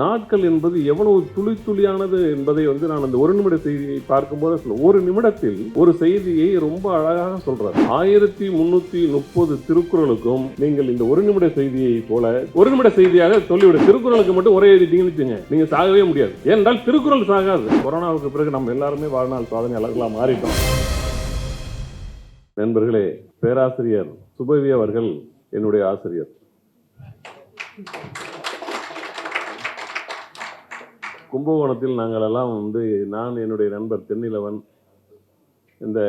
நாட்கள் என்பது எவ்வளவு துளி துளியானது என்பதை வந்து நான் அந்த ஒரு நிமிட செய்தியை பார்க்கும்போது சொல்ல- ஒரு நிமிடத்தில் ஒரு செய்தியை ரொம்ப அழகாக சொல்றார். ஆயிரத்தி முன்னூத்தி முப்பது திருக்குறளுக்கும் நீங்கள் இந்த ஒரு நிமிட செய்தியை போல ஒரு நிமிட செய்தியாக சொல்லிவிடு. திருக்குறளுக்கு மட்டும் ஒரே எழுதிட்டீங்கன்னு வச்சுங்க நீங்க சாகவே முடியாது. ஏனென்றால் திருக்குறள் சாகாது. கொரோனாவுக்கு பிறகு நம்ம எல்லாருமே வாழ்நாள் சாதனையாளர்களாக மாறிட்டோம். நண்பர்களே பேராசிரியர் சுபவி அவர்கள் என்னுடைய ஆசிரியர். கும்பகோணத்தில் நாங்கள் எல்லாம் வந்து நான் என்னுடைய நண்பர் தென்னிலவன் இந்த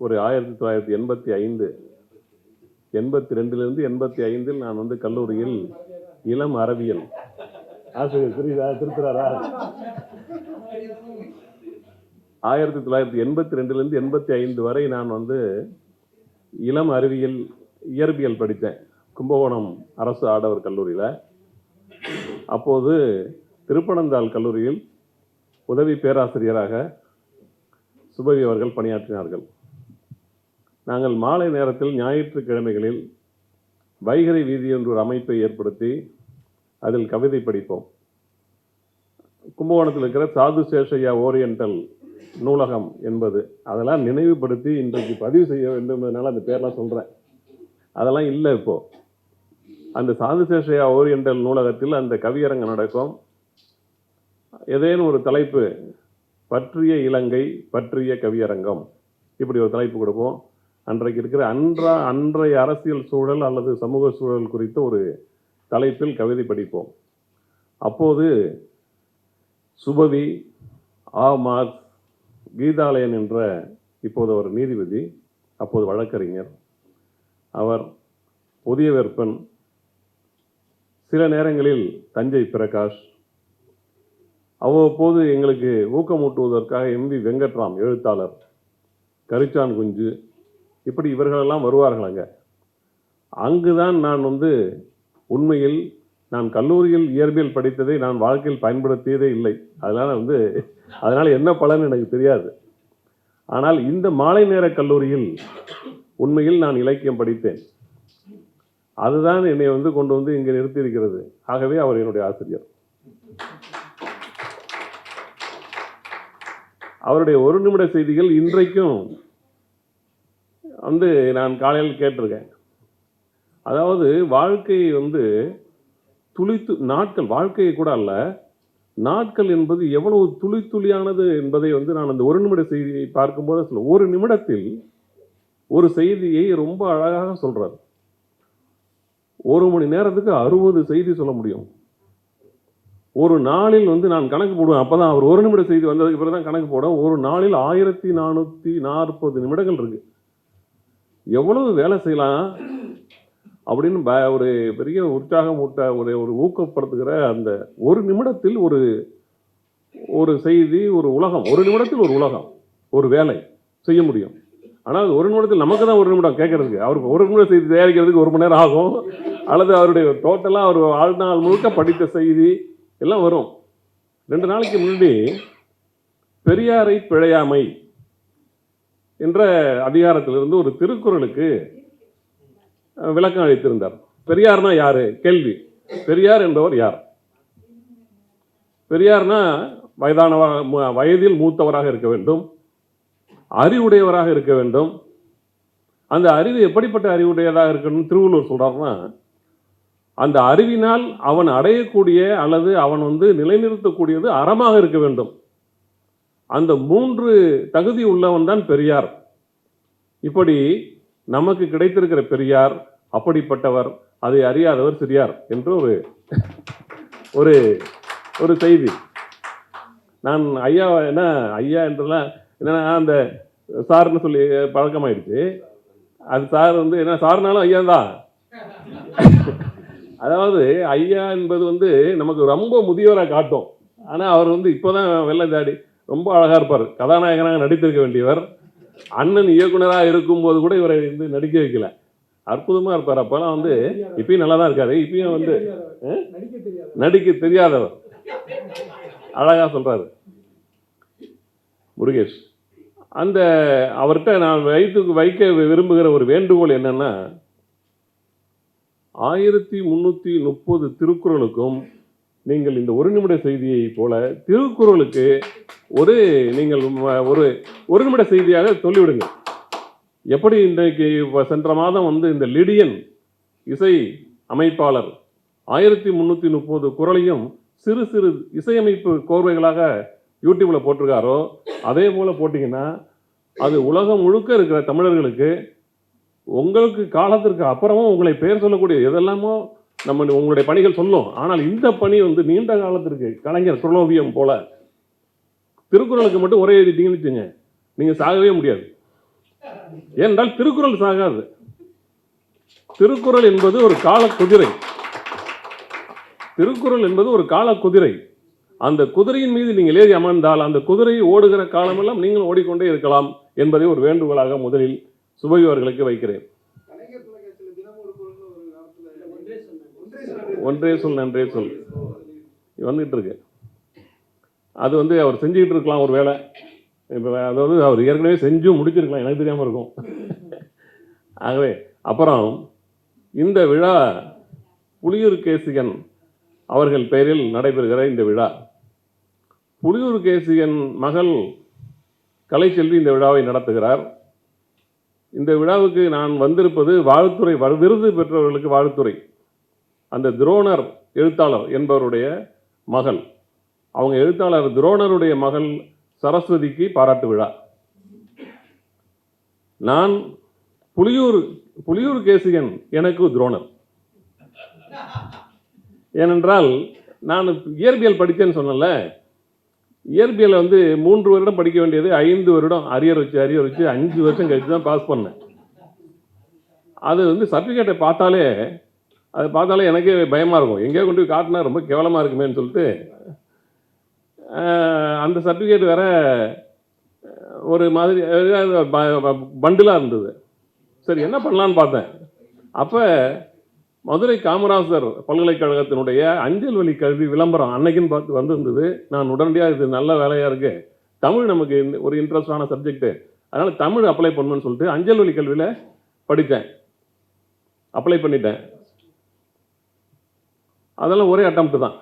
ஒரு ஆயிரத்தி தொள்ளாயிரத்தி எண்பத்தி ஐந்து எண்பத்தி ரெண்டுலேருந்து எண்பத்தி ஐந்தில் நான் வந்து கல்லூரியில் இளம் அறிவியல் ஆசிரியர் புரியுதா திருத்துறாரா? ஆயிரத்தி தொள்ளாயிரத்தி எண்பத்தி ரெண்டுலேருந்து எண்பத்தி ஐந்து வரை நான் வந்து இளம் அறிவியல் இயற்பியல் படித்தேன். கும்பகோணம் அரசு ஆடவர் கல்லூரியில். அப்போது திருப்பனந்தாள் கல்லூரியில் உதவி பேராசிரியராக சுபவி அவர்கள் பணியாற்றினார்கள். நாங்கள் மாலை நேரத்தில் ஞாயிற்றுக்கிழமைகளில் வைகரை வீதி என்று ஒரு அமைப்பை ஏற்படுத்தி அதில் கவிதை படிப்போம். கும்பகோணத்தில் இருக்கிற சாது சேஷையா ஓரியண்டல் நூலகம் என்பது அதெல்லாம் நினைவுபடுத்தி இன்றைக்கு பதிவு செய்ய வேண்டும்னால அந்த பேர்லாம் சொல்கிறேன் அதெல்லாம் இல்லை இப்போது அந்த சாது சேஷையா ஓரியண்டல் நூலகத்தில் அந்த கவியரங்கம் நடக்கும். ஏதேனும் ஒரு தலைப்பு பற்றிய இலங்கை பற்றிய கவியரங்கம். இப்படி ஒரு தலைப்பு கொடுப்போம். அன்றைக்கு இருக்கிற அன்றா அன்றைய அரசியல் சூழல் அல்லது சமூக சூழல் குறித்த ஒரு தலைப்பில் கவிதை படிப்போம். அப்போது சுபவி ஆ மார்க்ஸ் கீதாலயன் என்ற இப்போது அவர் நீதிபதி அப்போது வழக்கறிஞர். அவர் புதிய வெப்பன் சில நேரங்களில் தஞ்சை பிரகாஷ் அவ்வப்போது எங்களுக்கு ஊக்கமூட்டுவதற்காக எம்பி வெங்கட்ராம் எழுத்தாளர் கரிச்சான் குஞ்சு இப்படி இவர்களெல்லாம் வருவார்கள் அங்கே அங்குதான் நான் வந்து உண்மையில் நான் கல்லூரியில் இயற்பியல் படித்ததை நான் வாழ்க்கையில் பயன்படுத்தியதே இல்லை. அதனால் வந்து அதனால் என்ன பலன் எனக்கு தெரியாது. ஆனால் இந்த மாலை நேர கல்லூரியில் உண்மையில் நான் இலக்கியம் படித்தேன். அதுதான் என்னை வந்து கொண்டு வந்து இங்கே நிறுத்தியிருக்கிறது. ஆகவே அவர் என்னுடைய ஆசிரியர். அவருடைய ஒரு நிமிட செய்திகள் இன்றைக்கும் வந்து நான் காலையில் கேட்டிருக்கேன். அதாவது வாழ்க்கை வந்து துளித்து நாட்கள் வாழ்க்கையை கூட அல்ல நாட்கள் என்பது எவ்வளவு துளி துளியானது என்பதை வந்து நான் அந்த ஒரு நிமிட செய்தியை பார்க்கும்போது சொல்ல ஒரு நிமிடத்தில் ஒரு செய்தியை ரொம்ப அழகாக சொல்கிறார் ஒரு மணி நேரத்துக்கு அறுபது செய்தி சொல்ல முடியும். ஒரு நாளில் வந்து நான் கணக்கு போடுவேன். அப்போ தான் அவர் ஒரு நிமிட செய்தி வந்ததுக்கு பிறகு தான் கணக்கு போட ஒரு நாளில் ஆயிரத்தி நானூற்றி நாற்பது நிமிடங்கள் இருக்கு. எவ்வளவு வேலை செய்யலாம்? அப்படின்னு ப- ஒரு பெரிய உற்சாகம் ஊட்ட ஒரு ஒரு ஊக்கப்படுத்துகிற அந்த ஒரு நிமிடத்தில் ஒரு ஒரு செய்தி ஒரு உலகம். ஒரு நிமிடத்தில் ஒரு உலகம். ஒரு வேலை செய்ய முடியும். ஆனால் அது ஒரு நிமிடத்தில் நமக்கு தான் ஒரு நிமிடம் கேட்கறதுக்கு. அவருக்கு ஒரு நிமிடம் செய்தி தயாரிக்கிறதுக்கு ஒரு மணி நேரம் ஆகும். அல்லது அவருடைய டோட்டலாக அவர் வாழ்நாள் முழுக்க படித்த செய்தி எல்லாம் வரும். ரெண்டு நாளைக்கு முன்னாடி பெரியாரை பிழையாமை என்ற அதிகாரத்திலிருந்து ஒரு திருக்குறளுக்கு விளக்கம் அளித்திருந்தார். பெரியார்னா யாரு? கேள்வி. பெரியார் என்பவர் யார்? பெரியார்னா வயதானவராக வயதில் மூத்தவராக இருக்க வேண்டும். அறிவுடையவராக இருக்க வேண்டும். அந்த அறிவு எப்படிப்பட்ட அறிவுடையதாக இருக்கணும்னு திருவள்ளுவர் சொல்றாருன்னா அந்த அறிவினால் அவன் அடையக்கூடிய அல்லது அவன் வந்து நிலைநிறுத்தக்கூடியது அறமாக இருக்க வேண்டும். அந்த மூன்று தகுதி உள்ளவன் தான் பெரியார். இப்படி நமக்கு கிடைத்திருக்கிற பெரியார் அப்படிப்பட்டவர் அதை அறியாதவர் சிறியார் என்று ஒரு ஒரு ஒரு செய்தி. நான் ஐயா என்ன ஐயா என்றெல்லாம் என்னன்னா அந்த சார்னு சொல்லி பழக்கமாயிடுச்சு. அது சார் வந்து என்ன சார்னாலும் ஐயா தான் அதாவது ஐயா என்பது வந்து நமக்கு ரொம்ப முதியவராக காட்டும். ஆனால் அவர் வந்து இப்போதான் வெள்ளை தாடி. ரொம்ப அழகாக இருப்பார். கதாநாயகனாக நடித்திருக்க வேண்டியவர். அண்ணன் இயக்குனராக இருக்கும்போது கூட இவரை வந்து நடிக்க வைக்கல. அற்புதமாக இருப்பார். அப்போல்லாம் வந்து இப்பயும் நல்லா தான் இருக்காரு. இப்பயும் வந்து நடிக்க தெரியாதவர். அழகாக சொல்கிறாரு முருகேஷ் அந்த அவர்கிட்ட நான் வைத்து வைக்க விரும்புகிற ஒரு வேண்டுகோள் என்னன்னா ஆயிரத்தி முந்நூற்றி முப்பது திருக்குறளுக்கும் நீங்கள் இந்த ஒரு நிமிட செய்தியை போல திருக்குறளுக்கு ஒரு நீங்கள் ஒரு ஒரு நிமிட செய்தியாக சொல்லிவிடுங்க எப்படி இன்றைக்கு சென்ற மாதம் வந்து இந்த லிடியன் இசை அமைப்பாளர் ஆயிரத்தி முந்நூற்றி முப்பது குரலையும் சிறு சிறு இசையமைப்பு கோர்வைகளாக யூடியூப்பில் போட்டிருக்காரோ அதே போல் போட்டிங்கன்னா அது உலகம் முழுக்க இருக்கிற தமிழர்களுக்கு உங்களுக்கு காலத்திற்கு அப்புறமும் உங்களை பெயர் சொல்லக்கூடிய எதெல்லாமோ நம்ம உங்களுடைய பணிகள் சொல்லும். ஆனால் இந்த பணி வந்து நீண்ட காலத்திற்கு கலைஞர் குரலோவியம் போல திருக்குறளுக்கு மட்டும் ஒரே எழுதிட்டீங்கன்னு வச்சுங்க நீங்க சாகவே முடியாது. ஏனென்றால் திருக்குறள் சாகாது. திருக்குறள் என்பது ஒரு கால குதிரை. திருக்குறள் என்பது ஒரு கால குதிரை. அந்த குதிரையின் மீது நீங்கள் ஏறி அமர்ந்தால் அந்த குதிரை ஓடுகிற காலமெல்லாம் நீங்கள் ஓடிக்கொண்டே இருக்கலாம் என்பதை ஒரு வேண்டுகோளாக முதலில் சுபவி அவர்களுக்கு வைக்கிறேன். ஒன்றே சொல் ஒன்றே சொல் நன்றே சொல். வந்துகிட்டு இருக்கு அது வந்து அவர் செஞ்சுக்கிட்டு இருக்கலாம் ஒரு வேலை இப்போ அதாவது அவர் ஏற்கனவே செஞ்சும் முடிச்சிருக்கலாம். எனக்கு தெரியாமல் இருக்கும். ஆகவே அப்புறம் இந்த விழா புலியூர் கேசிகன் அவர்கள் பெயரில் நடைபெறுகிற இந்த விழா. புலியூர் கேசிகன் மகள் கலைச்செல்வி இந்த விழாவை நடத்துகிறார். இந்த விழாவுக்கு நான் வந்திருப்பது வாழ்த்துறை விருது பெற்றவர்களுக்கு வாழ்த்துறை. அந்த துரோணர் எழுத்தாளர் என்பவருடைய மகள். அவங்க எழுத்தாளர் துரோணருடைய மகள் சரஸ்வதிக்கு பாராட்டு விழா. நான் புலியூர் புலியூர் கேசிகன் எனக்கு துரோணர். ஏனென்றால் நான் இயற்பியல் படித்தேன்னு சொன்னேன்ல இயற்பியலில் வந்து மூன்று வருடம் படிக்க வேண்டியது ஐந்து வருடம் அரியர் வச்சு அரியர் வச்சு அஞ்சு வருஷம் கழித்து தான் பாஸ் பண்ணேன். அது வந்து சர்டிஃபிகேட்டை பார்த்தாலே அதை பார்த்தாலே எனக்கே பயமாக இருக்கும். எங்கேயோ கொண்டு போய் காட்டினா ரொம்ப கேவலமாக இருக்குமேன்னு சொல்லிட்டு அந்த சர்டிஃபிகேட் வேற ஒரு மாதிரி பண்டிலாக இருந்தது. சரி என்ன பண்ணலான்னு பார்த்தேன். அப்போ மதுரை காமராசர் பல்கலைக்கழகத்தினுடைய அஞ்சல் வழி கல்வி விளம்பரம் அன்னைக்குன்னு பார்த்து வந்திருந்தது. நான் உடனடியாக இது நல்ல வேலையாக இருக்கு. தமிழ் நமக்கு ஒரு இன்ட்ரெஸ்டான சப்ஜெக்ட்டு அதனால் தமிழ் அப்ளை பண்ணணும்னு சொல்லிட்டு அஞ்சல் வழி கல்வியில் படித்தேன். அப்ளை பண்ணிட்டேன். அதெல்லாம் ஒரே அட்டம்ப்ட் தான்.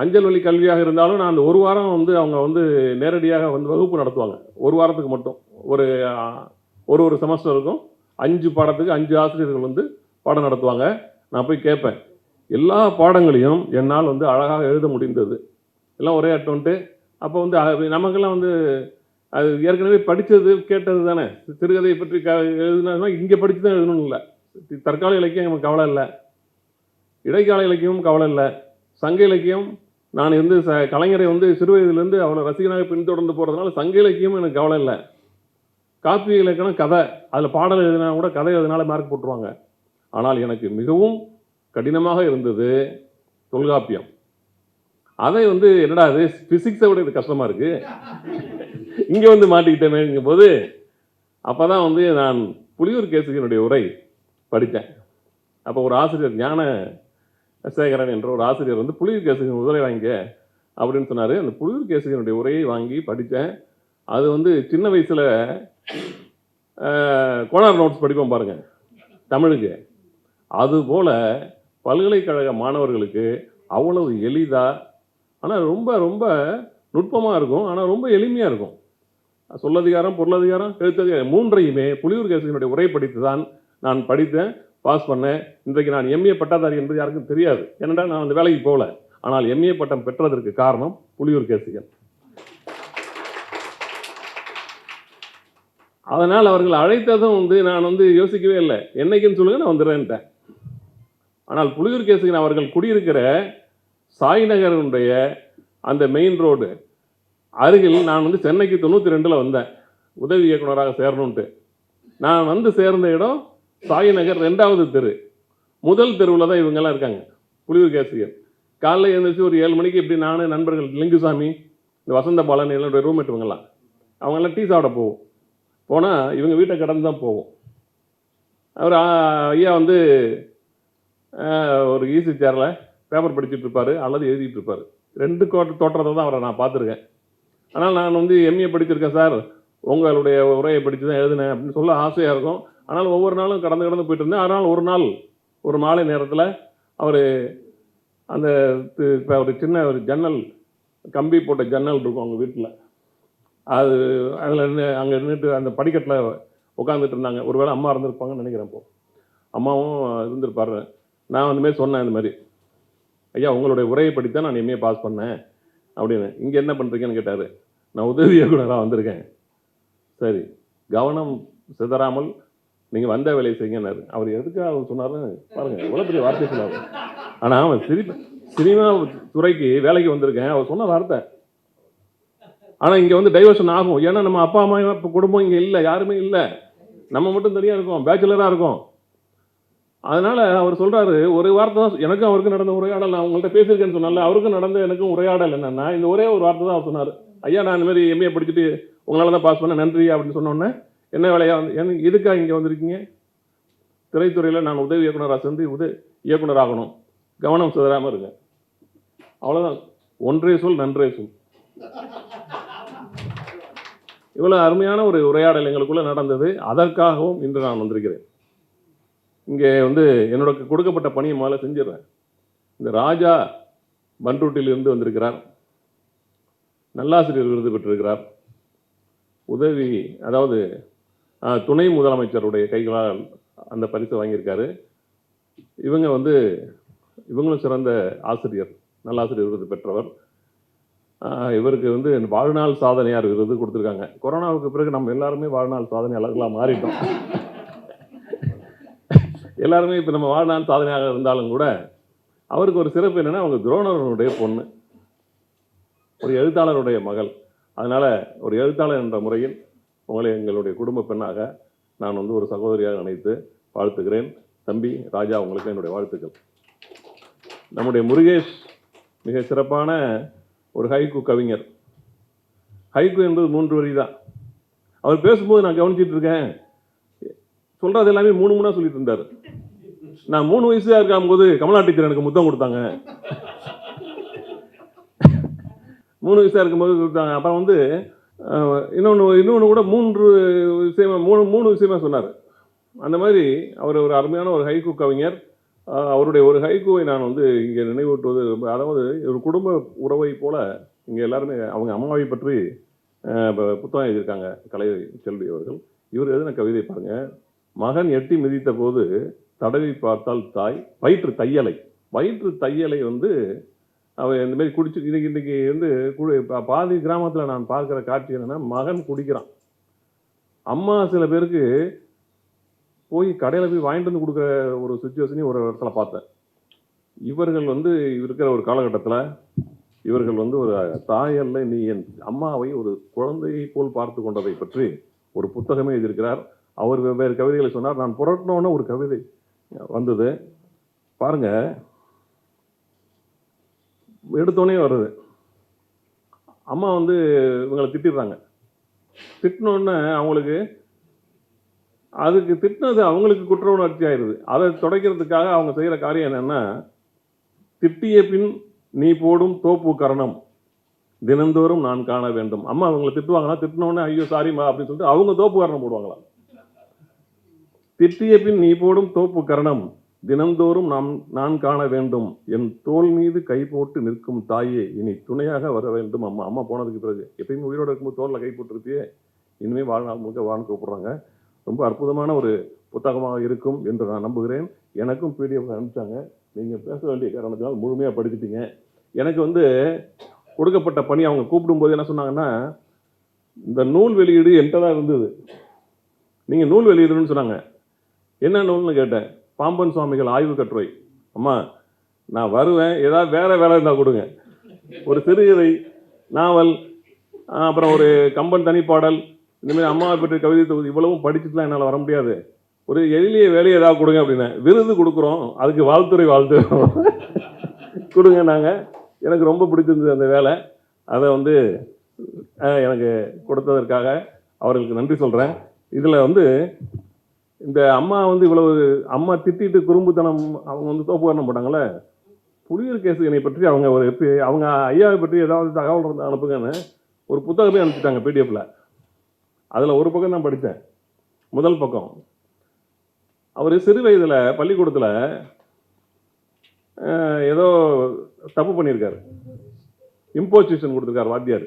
அஞ்சல் வழி கல்வியாக இருந்தாலும் நான் அந்த ஒரு வாரம் வந்து அவங்க வந்து நேரடியாக வந்து வகுப்பு நடத்துவாங்க. ஒரு வாரத்துக்கு மட்டும். ஒரு ஒரு ஒரு செமஸ்டருக்கும் அஞ்சு பாடத்துக்கு அஞ்சு ஆசிரியர்கள் வந்து பாடம் நடத்துவாங்க. நான் போய் கேட்பேன். எல்லா பாடங்களையும் என்னால் வந்து அழகாக எழுத முடிந்தது. எல்லாம் ஒரே அட்டோன்ட்டு அப்போ வந்து நமக்கெல்லாம் வந்து அது ஏற்கனவே படித்தது கேட்டது தானே. சிறுகதையை பற்றி க எழுதுனா இங்கே படித்து தான் எழுதணும் இல்லை. தற்கால இலக்கியம் நமக்கு கவலை இல்லை. இடைக்கால இலக்கியமும் கவலை இல்லை. சங்க இலக்கியம் நான் வந்து ச கலைஞரை வந்து சிறு வயதுலேருந்து அவ்வளோ ரசிகனாக பின்தொடர்ந்து போகிறதுனால சங்க இலக்கியம் எனக்கு கவலை இல்லை. காப்பி இலக்கணம் கதை. அதில் பாடல் எழுதினா கூட கதை எழுதினால மார்க் போட்டுருவாங்க. ஆனால் எனக்கு மிகவும் கடினமாக இருந்தது தொல்காப்பியம். அதை வந்து என்னடா அது ஃபிசிக்ஸை விட இது கஷ்டமாக இருக்குது இங்கே வந்து மாட்டிக்கிட்டேமேங்கும் போது அப்போ தான் வந்து நான் புலியூர் கேசுகனுடைய உரை படித்தேன். அப்போ ஒரு ஆசிரியர் ஞான சேகரன் என்ற ஒரு ஆசிரியர் வந்து புலியூர் கேசுகன் உரை வாங்க அப்படின்னு சொன்னார். அந்த புலியூர் கேசுகனுடைய உரையை வாங்கி படித்தேன். அது வந்து சின்ன வயசில் கோனார் நோட்ஸ் படிப்போம் பாருங்கள் தமிழுக்கு. அதுபோல் பல்கலைக்கழக மாணவர்களுக்கு அவ்வளவு எளிதாக ஆனால் ரொம்ப ரொம்ப நுட்பமாக இருக்கும் ஆனால் ரொம்ப எளிமையாக இருக்கும். சொல்லதிகாரம் பொருளதிகாரம் எழுத்ததிகாரம் மூன்றையுமே புலியூர் கேசகனுடைய உரை படித்து தான் நான் படித்தேன் பாஸ் பண்ணேன். இன்றைக்கு நான் எம்ஏ பட்டாதாரி என்பது யாருக்கும் தெரியாது. ஏனென்றா நான் அந்த வேலைக்கு போகல. ஆனால் எம்ஏ பட்டம் பெற்றதற்கு காரணம் புலியூர் கேசிகன் அதனால் அவர்கள் அழைத்ததும் வந்து நான் வந்து யோசிக்கவே இல்லை. என்னைக்குன்னு சொல்லுங்கள் நான் வந்துடுறேன்ட்டேன். ஆனால் புலியூர் கேசகன் அவர்கள் குடியிருக்கிற சாய்நகருடைய அந்த மெயின் ரோடு அருகில் நான் வந்து சென்னைக்கு தொண்ணூற்றி ரெண்டில் வந்தேன். உதவி இயக்குனராக சேரணுன்ட்டு நான் வந்து சேர்ந்த இடம் சாய்நகர் ரெண்டாவது தெரு. முதல் தெருவில் தான் இவங்கெல்லாம் இருக்காங்க புலியூர் கேசியர் காலைல எழுந்திரிச்சு ஒரு ஏழு மணிக்கு இப்படி நான் நண்பர்கள் லிங்குசாமி இந்த வசந்த பாலன் என்னுடைய ரூம்மேட் இவங்கெல்லாம். அவங்கெல்லாம் டீ சாப்பிட போவோம். போனால் இவங்க வீட்டை கடந்து தான் போவோம். அவர் ஐயா வந்து ஒரு ஈசி சேரில் பேப்பர் படிச்சுட்டு இருப்பாரு அல்லது எழுதிட்டு இருப்பாரு ரெண்டு கோட்ட தோற்றத்தை தான் அவரை நான் பார்த்துருக்கேன். ஆனால் நான் வந்து எம்ஏ படிச்சிருக்கேன் சார். உங்களுடைய உரையை படித்து தான் எழுதினேன் அப்படின்னு சொல்ல ஆசையாக இருக்கும். ஆனால் ஒவ்வொரு நாளும் கடந்து கடந்து போயிட்டு இருந்தேன். அதனால் ஒரு நாள் ஒரு மாலை நேரத்தில் அவர் அந்த இப்போ ஒரு சின்ன ஒரு ஜன்னல் கம்பி போட்ட ஜன்னல் இருக்கும் அவங்க வீட்டில் அது அதில் அங்கே நின்றுட்டு அந்த படிக்கட்டில் உட்காந்துட்டு இருந்தாங்க. ஒருவேளை அம்மா இருந்திருப்பாங்கன்னு நினைக்கிறேன் இப்போ. அம்மாவும் இருந்திருப்பாரு. நான் அந்த சொன்னேன் இந்த மாதிரி. ஐயா உங்களுடைய உரையை படித்தான் நான் எம்ஏ பாஸ் பண்ணேன் அப்படின்னு. இங்கே என்ன பண்ணுறீங்கன்னு கேட்டார். நான் உதவி இயக்குனராக வந்திருக்கேன். சரி கவனம் சிதறாமல் நீங்கள் வந்த வேலையை செய்யுங்கன்னாரு. அவர் எதுக்காக அவர் சொன்னார் பாருங்கள் எவ்வளோ பெரிய வார்த்தை சொன்னார். ஆனால் அவன் சிரிப்பு சினிமா துறைக்கு வேலைக்கு வந்திருக்கேன். அவர் சொன்ன வார்த்தை. ஆனால் இங்கே வந்து டைவர்ஷன் ஆகும். ஏன்னா நம்ம அப்பா அம்மா இப்போ குடும்பம் இங்கே இல்லை யாருமே இல்லை. நம்ம மட்டும் தனியாக இருக்கோம். பேச்சுலராக இருக்கோம். அதனால அவர் சொல்றாரு ஒரு வார்த்தை தான் எனக்கும் அவருக்கும் நடந்த உரையாடல் நான் உங்கள்கிட்ட பேசியிருக்கேன்னு சொன்னால அவருக்கும் நடந்த எனக்கும் உரையாடல் என்னன்னா இந்த ஒரே ஒரு வார்த்தை தான் அவர் சொன்னார். ஐயா நான் இந்த மாதிரி எம்ஏ படிச்சுட்டு உங்களால தான் பாஸ் பண்ண நன்றி அப்படின்னு சொன்ன என்ன வேலையா வந்து என் எதுக்காக இங்கே வந்திருக்கீங்க? திரைத்துறையில் நான் உதவி இயக்குனராக சேர்ந்து உதவி இயக்குனர் ஆகணும். கவனம் சிதறாமல் இருங்க. அவ்வளோதான் ஒன்றே சொல் நன்றே சொல். இவ்வளோ அருமையான ஒரு உரையாடல் எங்களுக்குள்ளே நடந்தது. அதற்காகவும் இன்று நான் வந்திருக்கிறேன். இங்கே வந்து என்னோட கொடுக்கப்பட்ட பணியை முதல்ல செஞ்சிடுறேன். இந்த ராஜா பன்ருட்டிலிருந்து வந்திருக்கிறார். நல்லாசிரியர் விருது பெற்றிருக்கிறார். உதவி அதாவது துணை முதலமைச்சருடைய கைகளால் அந்த பரிசு வாங்கியிருக்காரு. இவங்க வந்து இவங்களும் சிறந்த ஆசிரியர் நல்லாசிரியர் விருது பெற்றவர். இவருக்கு வந்து வாழ்நாள் சாதனையார் விருது கொடுத்துருக்காங்க. கொரோனாவுக்கு பிறகு நம்ம எல்லாருமே வாழ்நாள் சாதனையாளர்களாக மாறிட்டோம். எல்லாருமே இப்போ நம்ம வாழ்நாள் சாதனையாக இருந்தாலும் கூட அவருக்கு ஒரு சிறப்பு என்னென்னா அவங்க துரோணருடைய பொண்ணு. ஒரு எழுத்தாளருடைய மகள். அதனால் ஒரு எழுத்தாளர் என்ற முறையில் உங்களை எங்களுடைய குடும்ப பெண்ணாக நான் வந்து ஒரு சகோதரியாக நினைத்து வாழ்த்துகிறேன். தம்பி ராஜா உங்களுக்கு என்னுடைய வாழ்த்துக்கள். நம்முடைய முருகேஷ் மிக சிறப்பான ஒரு ஹைக்கு கவிஞர். ஹைக்கு என்பது மூன்று வரி தான் அவர் பேசும்போது நான் கவனிச்சிட்டு இருக்கேன். சொல்கிறது எல்லாமே மூணு மூணாக சொல்லிட்டு இருந்தார். நான் மூணு வயசுல இருக்கும்போது கமலா டீச்சர் எனக்கு முத்தம் கொடுத்தாங்க. மூணு வயசாக இருக்கும்போது கொடுத்தாங்க. அப்புறம் வந்து இன்னொன்று இன்னொன்று கூட மூன்று விஷயமா மூணு மூணு விஷயமா சொன்னார். அந்த மாதிரி அவர் ஒரு அருமையான ஒரு ஹைக்கூ கவிஞர். அவருடைய ஒரு ஹைக்கூவை நான் வந்து இங்கே நினைவூட்டுவது ரொம்ப- அதாவது ஒரு குடும்ப உறவை போல் இங்கே எல்லாருமே அவங்க அம்மாவை பற்றி ப- புத்தகம் எழுதியிருக்காங்க கலை செல்வி அவர்கள். இவர் எழுதின கவிதை பாருங்கள் மகன் எட்டி மிதித்த போது தடவி பார்த்தால் தாய் வயிற்று தையலை. வயிற்று தையலை வந்து அவன் இந்த மாதிரி குடிச்சு இன்னைக்கு இன்னைக்கு வந்து குடி பா- பாதி கிராமத்தில் நான் பார்க்குற காட்சி என்னென்னா மகன் குடிக்கிறான். அம்மா சில பேருக்கு போய் கடையில் போய் வாங்கிட்டு வந்து கொடுக்குற ஒரு சுச்சுவேஷனையும் ஒரு இடத்துல பார்த்தேன். இவர்கள் வந்து இருக்கிற ஒரு காலகட்டத்தில் இவர்கள் வந்து ஒரு தாயல்ல நீ என் அம்மாவை ஒரு குழந்தையை போல் பார்த்து கொண்டதை பற்றி ஒரு புத்தகமே எழுதியிருக்கிறார். அவர் வெவ்வேறு கவிதைகளை சொன்னார். நான் புரட்டினோன்னு ஒரு கவிதை வந்தது. பாருங்க. எடுத்தோடனே வருது. அம்மா வந்து இவங்களை திட்டிடுறாங்க. திட்டினோடனே அவங்களுக்கு அதுக்கு திட்டினது அவங்களுக்கு குற்ற உணர்ச்சி ஆயிடுது அதை துடைக்கிறதுக்காக அவங்க செய்கிற காரியம் என்னென்னா திட்டிய பின் நீ போடும் தோப்பு கரணம். தினந்தோறும் நான் காண வேண்டும். அம்மா அவங்களை திட்டுவாங்களா திட்டினோடனே ஐயோ சாரிம்மா அப்படின்னு சொல்லிட்டு அவங்க தோப்பு கரணம் போடுவாங்களா திட்டிய பின் நீ போடும் தோப்பு கரணம். தினந்தோறும் நாம் நான் காண வேண்டும். என் தோல் மீது கை போட்டு நிற்கும் தாயே இனி துணையாக வர வேண்டும். அம்மா அம்மா போனதுக்கு பிறகு. எப்பயுமே உயிரோட இருக்கும்போது தோளில் கை போட்டிருப்பியே. இனிமே வாழ்நாள் முழுக்க வாழ்ந்து கூப்பிட்றாங்க. ரொம்ப அற்புதமான ஒரு புத்தகமாக இருக்கும் என்று நான் நம்புகிறேன். எனக்கும் பிடிஎஃப் அனுப்பிச்சாங்க. நீங்கள் பேச வேண்டிய காரணத்தினால் முழுமையாக படிச்சுட்டீங்க. எனக்கு வந்து கொடுக்கப்பட்ட பணி அவங்க கூப்பிடும்போது என்ன சொன்னாங்கன்னா இந்த நூல் வெளியீடு என்கிட்ட தான் இருந்தது. நீங்கள் நூல் வெளியிடணும்னு சொன்னாங்க. என்ன நூல்னு கேட்டேன்? பாம்பன் சுவாமிகள் ஆய்வு கட்டுரை. அம்மா நான் வருவேன். ஏதாவது வேறு வேலை இருந்தால் கொடுங்க. ஒரு சிறுகதை நாவல் அப்புறம் ஒரு கம்பன் தனிப்பாடல் இந்தமாதிரி அம்மாவை பற்றி கவிதை தொகுதி இவ்வளவும் படிச்சுட்டுலாம் என்னால் வர முடியாது. ஒரு எளிய வேலையை ஏதாவது கொடுங்க அப்படின்னேன் விருது கொடுக்குறோம். அதுக்கு வாழ்த்துறை வாழ்த்து கொடுங்க நாங்கள் எனக்கு ரொம்ப பிடிச்சிருந்தது அந்த வேலை. அதை வந்து எனக்கு கொடுத்ததற்காக அவர்களுக்கு நன்றி சொல்கிறேன் இதில் வந்து இந்த அம்மா வந்து இவ்வளவு அம்மா திட்டிட்டு குறும்புத்தனம் அவங்க வந்து தோப்பு தோப்புக்கரணம் போட்டாங்களே புலியூர் கேசுகனை பற்றி அவங்க ஒரு அவங்க ஐயாவை பற்றி ஏதாவது தகவல் இருந்தால் அனுப்புங்கன்னு ஒரு புத்தகமே அனுப்பிச்சிட்டாங்க பிடிஎஃப்ல அதில் ஒரு பக்கம் தான் படித்தேன். முதல் பக்கம். அவர் சிறு வயதில் பள்ளிக்கூடத்தில் ஏதோ தப்பு பண்ணியிருக்காரு. இம்போசிஷன் கொடுத்துருக்காரு வாத்தியார்.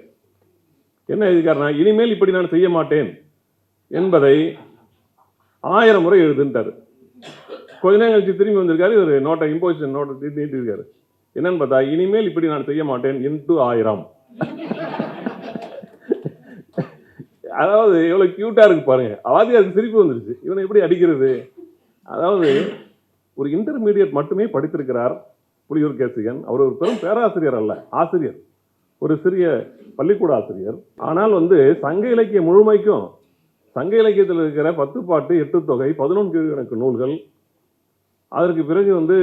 என்ன எழுதியிருக்காருன்னா இனிமேல் இப்படி நான் செய்ய மாட்டேன் என்பதை ஆயிரம் முறை எழுதுன்ட்டாரு. கொஞ்ச நேரம் கழிச்சு திரும்பி வந்திருக்காரு ஒரு நோட்டை இம்போசிஷன் நோட்டை நீட்டிருக்காரு என்னன்னு பார்த்தா இனிமேல் இப்படி நான் செய்ய மாட்டேன் இன்ட்டு ஆயிரம். அதாவது எவ்வளோ க்யூட்டாக இருக்கு பாருங்க. அதுக்கு சிரிப்பு வந்துருச்சு. இவனை எப்படி அடிக்கிறது? அதாவது ஒரு இன்டர்மீடியட் மட்டுமே படித்திருக்கிறார் புலியூர் கேசிகன் அவர் ஒரு பெரும் பேராசிரியர் அல்ல ஆசிரியர். ஒரு சிறிய பள்ளிக்கூட ஆசிரியர். ஆனால் வந்து சங்க இலக்கிய முழுமைக்கும் சங்க இலக்கியத்தில் இருக்கிற பத்து பாட்டு எட்டு தொகை பதினொன்று கீழ்கணக்கு நூல்கள். அதற்கு பிறகு வந்து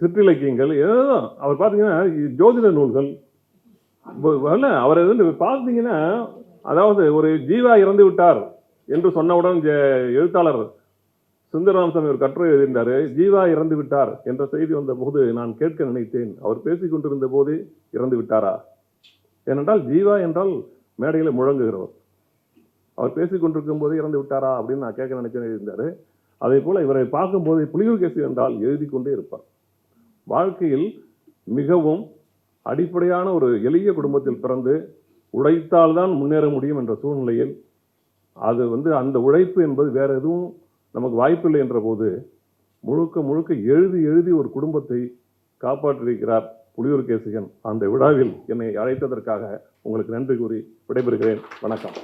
சிற்றிலக்கியங்கள் ஏதோ அவர் பார்த்தீங்கன்னா ஜோதிட நூல்கள். ப- அவர் வந்து பார்த்தீங்கன்னா அதாவது ஒரு ஜீவா இறந்து விட்டார் என்று சொன்னவுடன் ஜெ- எழுத்தாளர் சுந்தரராமசாமி ஒரு கட்டுரை எழுதியிருந்தார் ஜீவா இறந்து விட்டார் என்ற செய்தி வந்தபோது நான் கேட்க நினைத்தேன். அவர் பேசிக் கொண்டிருந்த போது இறந்து விட்டாரா? ஏனென்றால் ஜீவா என்றால் மேடையில் முழங்குகிறவர். அவர் பேசிக்கொண்டிருக்கும் போது இறந்து விட்டாரா அப்படின்னு நான் கேட்க நினைச்சேன் இருந்தார் அதே போல் இவரை பார்க்கும்போது புலிகள் கேசி என்றால் எழுதி கொண்டே இருப்பார். வாழ்க்கையில் மிகவும் அடிப்படையான ஒரு எளிய குடும்பத்தில் பிறந்து உழைத்தால் தான் முன்னேற முடியும் என்ற சூழ்நிலையில் அது வந்து அந்த உழைப்பு என்பது வேறு எதுவும் நமக்கு வாய்ப்பில்லை என்ற போது முழுக்க முழுக்க எழுதி எழுதி ஒரு குடும்பத்தை காப்பாற்றியிருக்கிறார் புலியூர் கேசிகன் அந்த விழாவில் என்னை அழைத்ததற்காக உங்களுக்கு நன்றி கூறி விடைபெறுகிறேன். வணக்கம்.